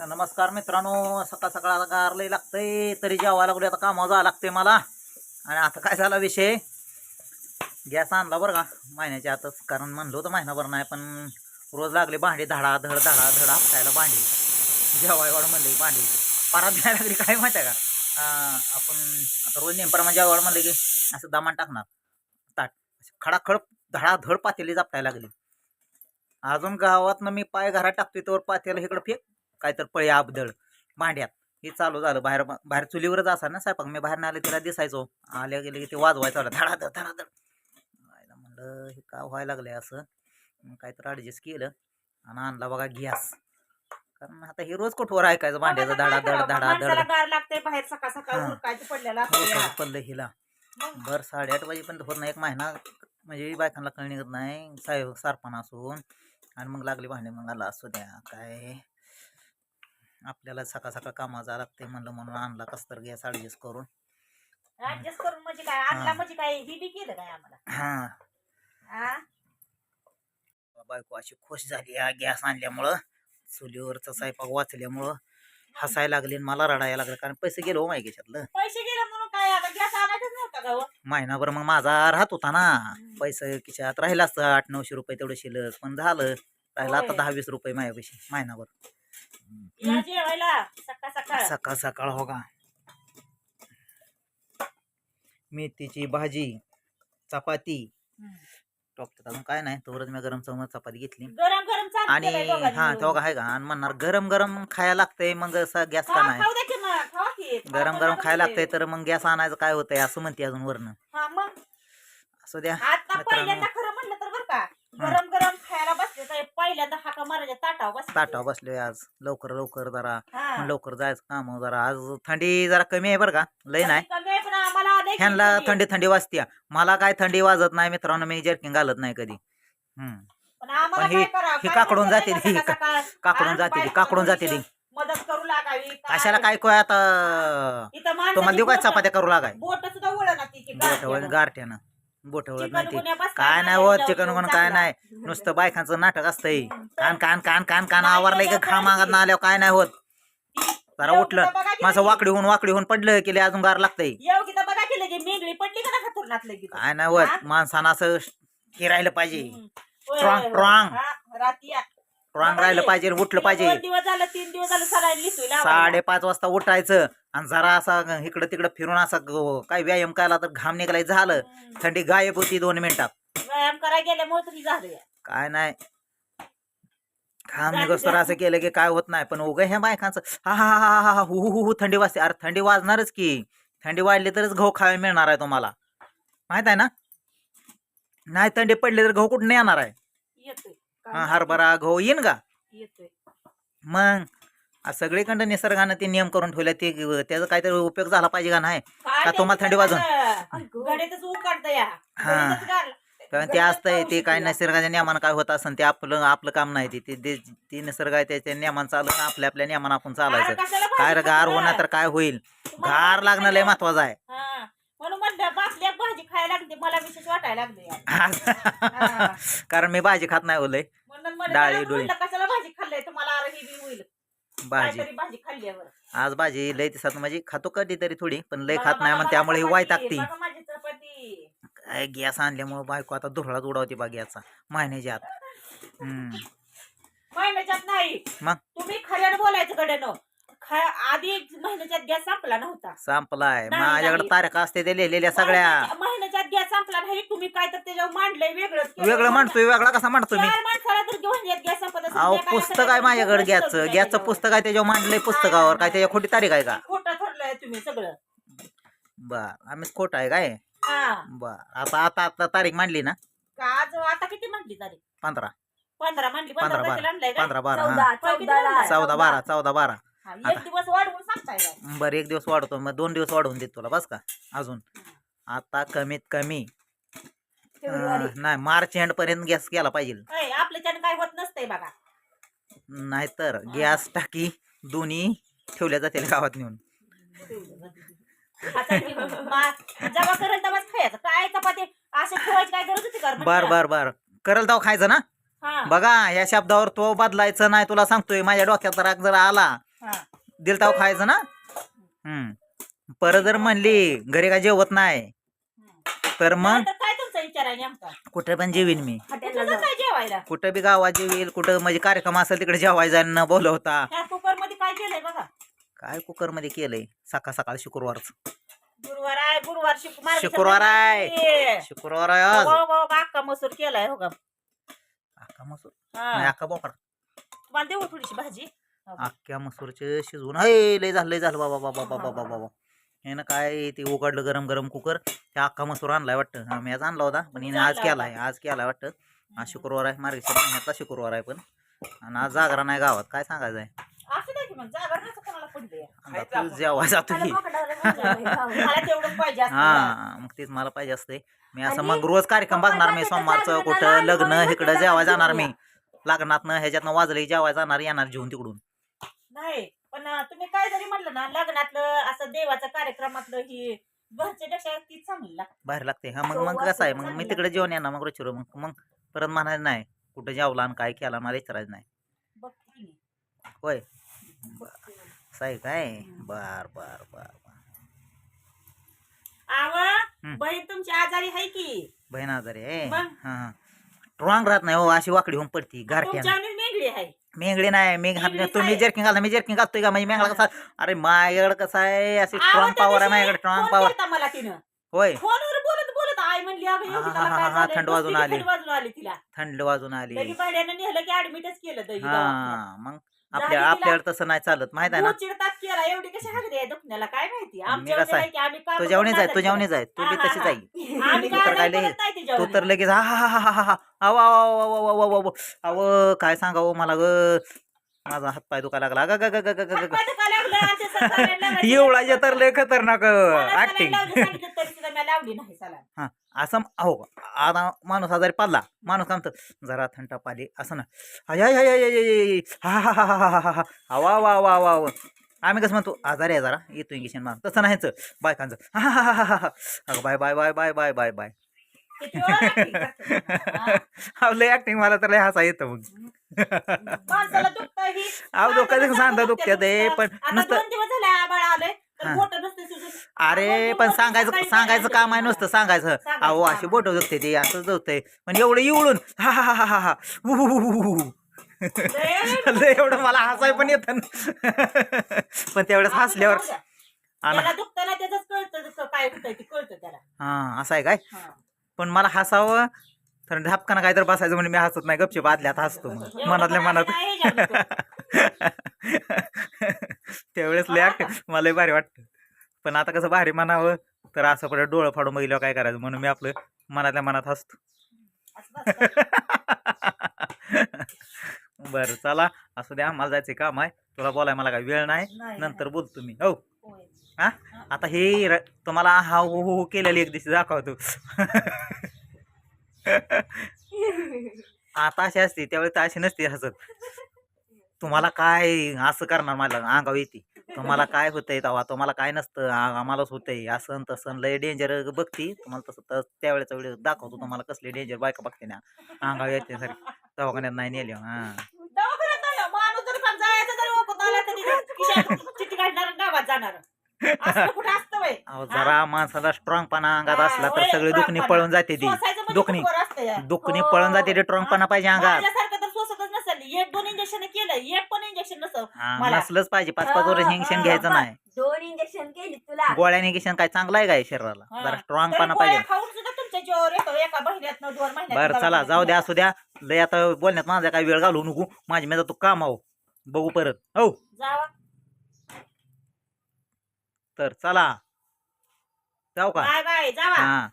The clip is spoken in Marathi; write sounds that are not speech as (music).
कृष्ण नमस्कार मित्रांनो सकाळ सकाळ आता गार लई लागतंय तरी जेवायला लागले आता कामावर जावं लागतंय मला. आणि आता काय झाला विषय? गॅस आणला बरं का महिन्याच्या आतच कारण म्हणलं होतं महिनाभर नाही पण रोज लागले भांडी धडा धड धडा धड आपटायला भांडी. जेवायवाड म्हणले भांडी. परात घ्यायला लागली काय माहिती आहे का? आपण आता रोज नेमप्रमाणे जेवायला म्हणले की असं दामान टाकणार. ताट खडाखड धडाधड पातेली जापटायला लागली. अजून गावातनं मी पाय घरात टाकतोय तर पातेला इकडं फेक. काय तर पळी आबदळ भांड्यात हे चालू झालं. बाहेर बाहेर चुलीवरच असा ना स्वयंपाक. मी बाहेर आले तिला दिसायचो. आल्या गेले की ते वाजवायचं आलं धडाधड धडाधड. म्हणलं हे का व्हायला लागलंय असं? मग काय तर ॲडजस्ट केलं आणि आणला बघा गॅस. कारण आता हे रोज कुठवर ऐकायचं भांड्याचं धडाधड माणसाला धडाधड. गार लागते बाहेर सकाळ सकाळ. पडलं हिला. बर साडेआठ वाजेपर्यंत होत नाही. एक महिना म्हणजे बायकांना कळ निघत नाही. साहेब सारपण असून. आणि मग लागली भांडे. मग आला असू द्या काय आपल्याला सकाळ सकाळ कामाला जावं लागते म्हणलं म्हणून आणला कस तर गॅस ॲडजस्ट करून. ऍडजस्ट करून म्हणजे काय? आणला हा. म्हणजे काय? ही बी केलं काय आम्हाला? हां. हा? बायको अशी खुश झाली या गॅस आणल्यामुळं. चुलीवरचा स्वयंपाक वाचल्यामुळं. हसायला लागली आणि मला रडायला लागलं कारण पैसे गेलो माहिती याच्यातलं पैसे गेले म्हणून काय? आता गॅस आणायचंच नव्हता का हो? महिनाभर मग माझा राहत होता ना. पैसे खिशात राहिला असतं आठ नऊशे रुपये तेवढं शिल्लक पण झालं. राहिलं आता होय. दहा वीस रुपये माझ्यापाशी महिनाभर. या जेवायला सकाळ सकाळ सकाळ सकाळ हो का मेथीची भाजी चपाती. टोकतात अजून काय नाही तोवरच मी गरम चमच चपाती घेतली गरम गरम चालतं आणि दोघांनी हा मिळून. तो आहे का आणि म्हणणार गरम गरम खायला लागतंय मग गॅस का हा, नाही खाऊ दे की मग, खावा की. खावा गरम गरम खायला. लागतंय तर मग गॅस आणायचं काय होतंय असं म्हणते अजून वरनं हा मग असू द्या आता मित्रांनो. पहिल्यांदा खरं म्हणलं तर बरं का गरम गरम खायला पहिल्यांदा हाका मारायच्या ताटावर बसलोय आज. लवकर लवकर जरा. हा. लवकर जायचं काम जरा. आज थंडी जरा कमी आहे बरं का? लय नाही. कमी आहे पण आम्हाला लय ह्यांना कमी आहे. थंडी थंडी वाजते मला काय थंडी वाजत नाही मित्रांनो. मी जर्किंग घालत नाही कधी. हम्म. पण आम्हाला पण ही- काय करावं? ही काय काकडून जाते ती, सकाळ- (laughs) काकडून हा, जाते ती. बायका काकडून जाते ती. मदत करू लागावी. काय? कशाला काय काय आता? इथं माणसाची तुम्हाला देऊ काय बोटं- चपात्या करू लागाय? बोटं सुद्धा वळना तिची बोटवळ गारठ्यानं. चिकन नाही ती काय नाही होत चिकन गुण काय. नाही नुसतं बायकांचं नाटक असतंय. कान कान कान कान कान आवरलंय का खा मागत ना आल्यावर काय नाही होत जरा उठलं माझं वाकडी होऊन वाकडी होऊन पडलं की लय अजून गार लागतंय येऊ की तर बघा की लगे मेंगळी पडली का ना खतरनाक लगी तर. काय नाही होत? माणसानं असं हे राहिलं पाहिजे स्ट्रॉंग. स्ट्रॉंग. या. की. पाहिजे उठलं पाहिजे. दोन दिवस झालं तीन दिवस झालं सरायला लिहितोय लावायला. साडेपाच वाजता उठायचं आणि जरा असा इकडं तिकडं फिरून असा ग- काय व्यायाम केला तर घाम निघालाय झालं. थंडी गायब होती दोन मिनिटात. व्यायाम करायला गेल्यामुळे तरी झालं या. काय नाही. घाम निघस तर असं केलं की काय होत नाही. पण उगा ह्या बायकांचं हा हा हा हा हा हु हु हु हु थंडी वाजते. अरे थंडी वाजणारच की. थंडी वाढली तरच गहू खायला मिळणार आहे तुम्हाला. माहीत आहे ना? नाही थंडी पडली तर गहू कुठून येणार आहे? येतोय. हा, हरभरा गहू येईन का येतोय मग आ सगळीकडं निसर्गानं ते नियम करून ठेवले ते त्याचा काहीतरी उपयोग झाला पाहिजे का नाही का ते तुम्हाला थंडी वाजून? तिकडं गडीतच ऊन काढतं या हा. गार. कारण ते गडीतच असतंय पाऊस ते काय येतोय. निसर्गाच्या नियमानं काय होत असेल ते आपलं आपलं काम नाही ते- ते ते ते निसर्ग आहे त्याच्या नियमान चालून आपल्या आपल्या नियमानं आपण चालायचं कशाला काय रे गार? होणार तर काय होईल गार लागणं लय महत्वाचं आहे हा. म्हणून म्हणलं बासल्या भाजी खायला लागते मला विशेष वाटायला लागले हा. कारण मी भाजी खात नाही ओलय म्हणून म्हणलं डाळी, त्याला डोळी. म्हणलं कशाला भाजी खाल्लंय? तुम्हाला ही बी होईल. भाजी. काहीतरी भाजी खाल्ल्यावर. आज भाजी लय दिसत म्हणजे खातो कधी तरी थोडी पण लय खात नाही मग त्यामुळे ही वाय टाकती बघा माझी चपाती. काय गॅस आणल्यामुळे बायको आता धुरळाच उडवते बा गॅसचा महिन्याच्या आत. हम्म. महिन्याच्यात नाही. मग? तुम्ही खऱ्यानं बोलायचं गड्यानं ख- आधी महिन्याच्यात गॅस संपला नव्हता. संपलाय. नाही, माझ्याकडे नाही. तारखा असते ते लिहिलेल्या सगळ्या. महिन्याच्या- गॅस संपला नाही तुम्ही काय तर त्याच्यावर मांडलंय वेगळं वेगळं म्हणतोय वेगळा कसा म्हणतो मी? चार माणसाला तर महिन्यात गॅस संपत असेल, अहो त्या काय पुस्तक सगळ्या आहे माझ्याकडे पुस्तक गॅसचं. ठेवलंय गॅसचं त्याच्यावर. पुस्तक आहे त्याच्यावर मांडलंय पुस्तकावर. काय त्याच्या खोटी तारीख आहे का? खोटं ठरलंय तुम्ही सगळं. बर आम्हीच खोट आहे काय? हा. बर आता आता आता तारीख मांडली ना? का आज आता किती म्हणली तारीख? पंधरा. पंधरा म्हणली पंधरा पंधरा बारा तारखेला आणलंय का? पंधरा बारा हा. चौदा चौदाला चौदा बारा चौदा बारा. हा, एक दिवस वाढवून सांगताय बरं एक दिवस वाढवतो मग दोन दिवस वाढवून देतो तुला बस का? अजून. आता कमीत कमी अं, नाही मार्च एंड पर्यंत गॅस गेला पाहिजे. ऐ, आपल्याच्यानं काय होत नसतंय बघा. नाहीतर गॅस टाकी दोन्ही ठेवल्या जातील गावात नेऊन. आता मी मा- जेव्हा करेल तेव्हाच खायचं काय चपाती? असे ठेवायची काय गरज होती का बर बर बर. करल दाव खायचं ना? हा. बघा या शब्दावर तो बदलायचं नाही तुला सांगतोय माझ्या डोक्यात राग जर आला हा. दिल ताव खायचं ना? हम्म. परत जर म्हणली घरी काय जेवत नाही. तर मग नंतर काय तुमचा विचार आहे नेमका? कुठे पण जेवीन मी. तुझं काय जेवायला? कुठं बी गावात जेवील कुठं म्हणजे कार्यक्रम असेल तिकडे जायला न बोलवता. ह्या कुकरमध्ये काय केलंय बघा? काय कुकरमध्ये केलंय? सकाळ सकाळ शुक्रवारच. गुरुवार आहे गुरुवार शुक- मार्गशीर्ष शुक्रवार आहे. शुक्रवार आहे आज. हो, हो, अख्खा मसूर केलाय हो का अख्खा मसूर? हा. अख्खा बोकडा. तुम्हाला देऊ थोडीशी भाजी? अख्ख्या मसूरचे शिजवून. हय लय झालं लय झालं. बाबा बाबा बाबा बाबा. बाबा हे ना काय ते उघडलं गरम गरम कुकर त्या अख्खा मसूर आणलाय वाटतं. हा, मी आज आणला होता पण हिने आज आणला केलाय आज केलाय वाटतं. आज शुक्रवार आहे मार्गशीर्ष महिन्यातला शुक्रवार आहे पण. आणि आज जागरा नाही गावात काय सांगायचं आहे असं नाही की मग जागरणाचं कोणाला पडलंय आता तू जेव्हा जातो की. मला तेवढं पाहिजे असतं. हा मग तेच मला पाहिजे असते मी असं मग रोज कार्यक्रम बघणार मी सोमवारचं कुठं लग्न इकडं जेव्हा जाणार मी. लग्नातनं ह्याच्यातनं वाजलं जेव्हा जाणार येणार जेवून तिकडून. नाही पण तुम्ही काय जरी म्हणलं ना लग्नातलं असं देवाचं कार्यक्रमातलं ही घरच्यापेक्षा ती चांगली लागते. बाहेर लागते. हा मग मग कसं आहे? मग मी तिकडे जेवण येणार मग रुचिरो मग मग परत म्हणायचं नाही कुठं जेवला आणि काय केला मला विचारायचं नाही. बघते की मी. होय. असं आहे काय? बर बर बर बर. आव हम्म. बहीण तुमची आजारी आहे की? बहीण आजारी आहे? मग? हा. स्ट्रॉंग राहत नाही हो अशी वाकडी होऊन पडती वेगळी आहे मेंगडी नाही मेघ हात मेंगडी तुम्ही काय? जर्किंग घालता मी जर्किंग घालतोय का म्हणजे मेंगला कसा अरे माझ्याकडे कसं आहे अशी आव, स्ट्रॉंग पॉवर आहे माझ्याकडे स्ट्रॉंग पॉवर केलता मला तिनं होय फोनवर बोलत बोलत आई म्हणली अगं एवढी हा, त्याला हा, काय हा, झालंय? थंड बसली वाजून की आली. थंड वाजून आली तिला थंड वाजून आली लगी भाड्यानं नेलं की ऍडमिटच केलं दही दवाखान्यात. हा मग आपल्या आपल्याकडे तसं नाही चालत माहीत आहे ना? चिडतात केला एवढी कशी आहे? दुखण्याला काय माहिती? मी आमच्या कसं आहे? आम्ही काम तू जेवणीच आहे तू जेवणीच आहे. तू हा, बी हा, तशीच हा. आहे. (laughs) आम्ही तू तर काय नाही ती तर. लगेच हा हा हा हा हा हा अव अव अव अव अव काय सांगावं मला ग? माझा हातपाय दुखायला लागला. ग ग ग ग ग ग. (laughs) एवढा तर लय खतरनाक ऍक्टिंग. हा असं हो. आता माणूस आजारी पाडला. माणूस काय म्हणतात जरा थंड पाले असं ना. हय हा हा हा हा हा हा वा वा वा वा वा. आम्ही कसं म्हणतो आजारी आहे जरा येतो इंग्लिशन मान तसं नाहीच बायकांचं. हा हा हा हा हा अगं bye bye bye bye bye bye bye. आपलं (laughs) ऍक्टिंग मला तर लय हसा येतं मग. अहो डोक्यात सांगता दुखत ते पण नुसतं तर. बोटं नुसते. अरे पण सांगायचं सांगायचं काम आहे नुसतं. सांगायचं अहो अशी. बोट दुखते ते असं जगतंय पण एवढं इवळून हा हा हा हा हा हा उ, उ, उ, उ, उ. लय- लय एवढं मला हसाय पण येत पण तेवढंच हसल्यावर असं जाऊ द्या. आणि त्याला दुखतं ना त्याच कळतं दुखतं काय होतंय ते कळतं त्याला हा असं आहे काय हा. पण मला हसावं तर ढापकानं काहीतरी बसायचं म्हणजे मी हसत नाही गपचे बादल्यात हसतो मग एवढं मनातल्या मनात (laughs) त्यावेळेस लय ऍक्ट मला भारी वाटतं. पण आता कसं भारी म्हणावं तर असं परत डोळं फाडून बघितल्यावर काय करायचं? म्हणून मी आपलं मनातल्या मनात हसतो. (laughs) बरं चला. असू द्या मला जायचं काम आहे. तुला बोलाय मला काय वेळ नाही. नंतर बोलतो मी. हो. हा? आता हे तुम्हाला हा हो हो हो केलेली एक दिवशी दाखवतो. (laughs) आता अशी असते त्यावेळी तर अशी नसते हसत. तुम्हाला काय असं करणार मला अंगावर येते. तुम्हाला काय होतंय तेव्हा? तुम्हाला काय नसतं. आ- आम्हालाच होतंय. असं न तसं लय डेंजर बघती. तुम्हाला तसं तर त्यावेळेचा वेळ दाखवतो तुम्हाला कसले डेंजर बायका बघते ना. अंगावर येते सर दवाखान्यात नाही नेले. हा. दवाखान्यात नाही, माणूस जर का जायचं जरी ओपत आला तरी खिशात चिठ्ठी काढणार आणि गावात जाणार. असलं कुठं असतं व्हय? अहो, जरा माणसाला स्ट्रॉंगपणा अंगात हा, असला तर होय, सगळी दुखणी strong पळून. जाते ती. सोसायचं म्हणजे दुखणी. असतं या. दुखणी. पळून जाते ते स्ट्रॉंगपणा पाहिजे अंगात. माझ्यासारखं इंजेक्शन केलं एक पण इंजेक्शन नसेल हा, मला. नसलंच पाहिजे. पाच पाच वर्ष हा, इंजेक्शन हा, घ्यायचं. नाही. दोन इंजेक्शन केली तुला. गोळ्या इंजेक्शन काय चांगलं आहे काय शरीराला? हा. जरा तरी स्ट्रॉंगपणा गोळ्या पाहिजे खाऊन सुद्धा तुमच्या जीवावर येतो. एका महिन्यात दोन महिन्यात बरं चला जाऊ द्या. असू द्या. लय आता बोलण्यात माझा काय वेळ घालू नको. माझी मी तू काम आहो. बघू परत. हो. जावा. तर चला. जाऊ का? Bye bye. जावा. हा.